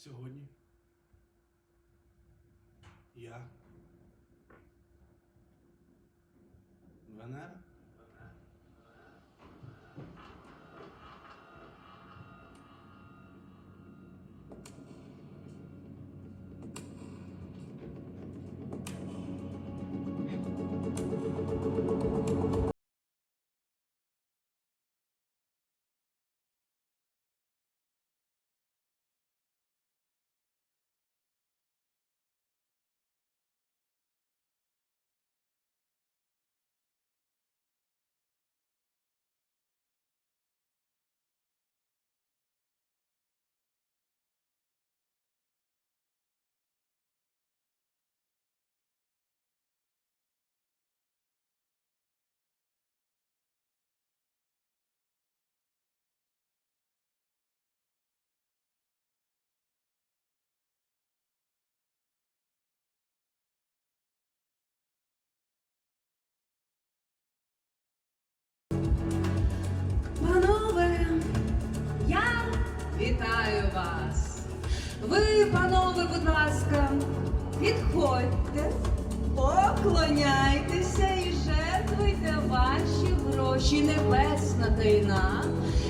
сьогодні я Венера. Вітаю вас. Ви, панове, будь ласка, підходьте, поклоняйтеся і жертвуйте ваші гроші. Небесна тайна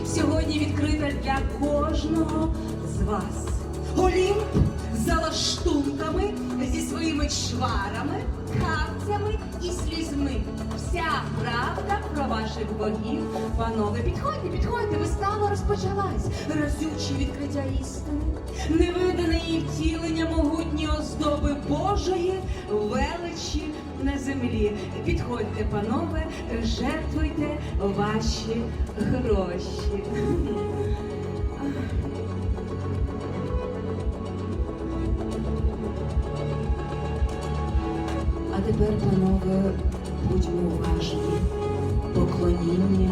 сьогодні відкрита для кожного з вас. Олімп за лаштунками зі своїми чварами, капцями і слізьми. Вся правда про ваших богів. Панове, підходьте, підходьте, вистава розпочалась. Разючі відкриття істини, невидане її втілення могутні оздоби Божої величі на землі. Підходьте, панове, жертвуйте ваші гроші. Тепер, панове, будьмо уважні. Поклоніння